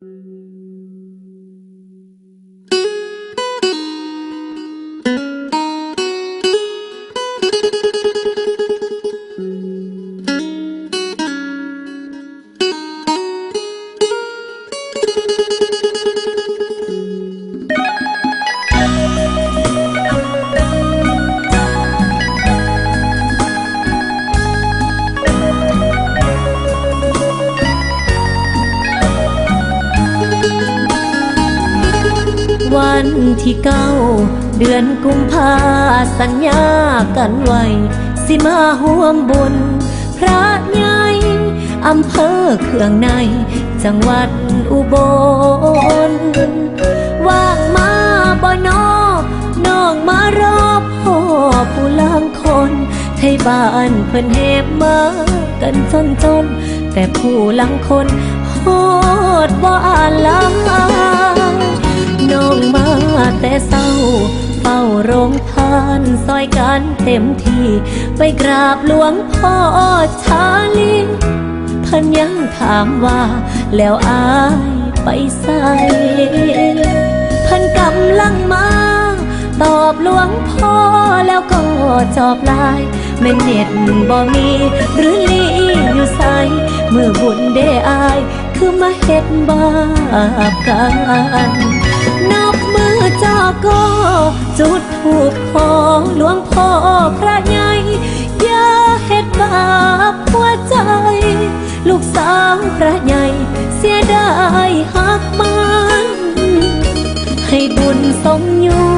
Música วันที่เก้า เดือนกุมภาสัญญากันไว้ สิมาห่วมบุญ พระใหญ่อำเภอเครื่องใน จังหวัดอุบล ว่างมาบ่นอน้องมารอบพ่อผู้ลางคนไทยบ้านเพิ่นเฮบมากันจนจน แต่ผู้ลังคนโหดบ่อาลา แต่เศร้าเฝ้าโรงทานซอยกันเต็มที่ ไปกราบหลวงพ่อชาลีพิ่นยังถามว่าแล้วอายไปใส่พิ่นกำลังมา ตอบหลวงพ่อแล้วก็จอบลายแม่เน็ตบ่มีหรือลีอยู่ใสเมื่อบุญได้อาย คือมาเฮ็ดบาปกัน มือจาก็จุดถูกขอหลวงพ่อพระใหญ่อย่าเฮ็ดบาปหัวใจ ลูกสาวพระใหญ่เสียดายหักมันให้บุญสมอยู่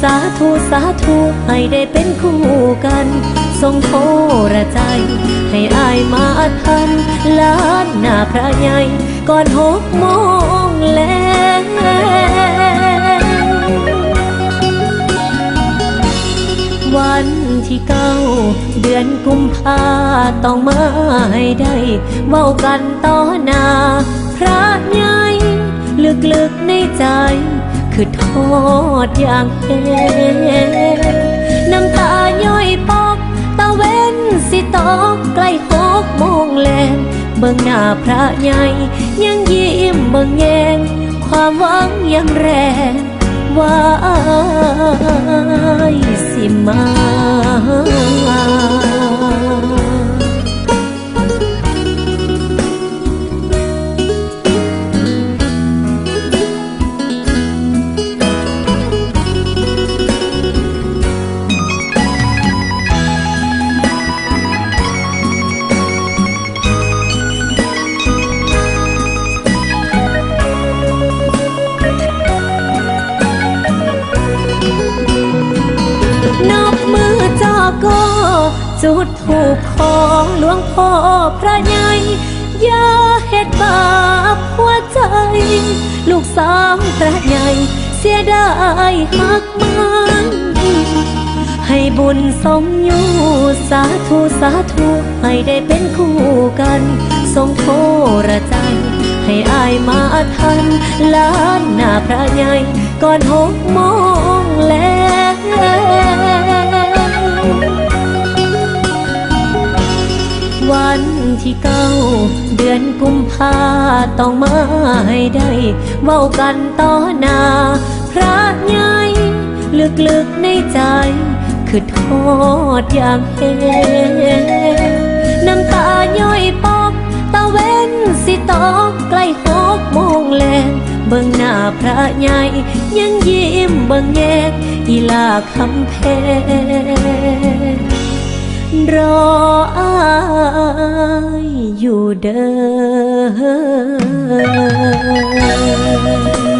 สาธุสาธุให้ได้เป็นคู่กัน ทรงโทระใจ ให้อายมาทันล้านหน้าพระใหญ่ก่อนหกโมง วันที่เก้า เดือนกุมภาต้องมาให้ได้เว้ากันต่อหน้าพระใหญ่ลึกๆในใจ คือโทษอย่างแห้งน้ำตาย่อยปอก ตะเว้นสิตอกใกล้หกโมงแลงเบิ่งหน้าพระใหญ่ยังยิ้มเบิ่งแยงความหวังยังแรงวาย มา จุดถูกของหลวงพ่อพระใหญ่อย่าเฮ็ดบาปหัวใจ ลูกสาวพระใหญ่เสียดายหักมันให้บุญสมอยู่สาธุสาธุให้ได้เป็นคู่กัน ทรงโทระใจ ให้อายมาทันล้านหน้าพระใหญ่ก่อนหกโมงแล้ว อนกุมภาต้องมาให้ได้เว้ากันต่อหน้าพระใหญ่ลึกๆในใจ คือโทษอย่างแห้งน้ำตาย่อยปอกตะเว้นสิตอกใกล้หกโมงแลงเบิ่งหน้าพระใหญ่ยังยิ้มเบิ่งแยกอีลาคำแพง รออายอยู่เด้อ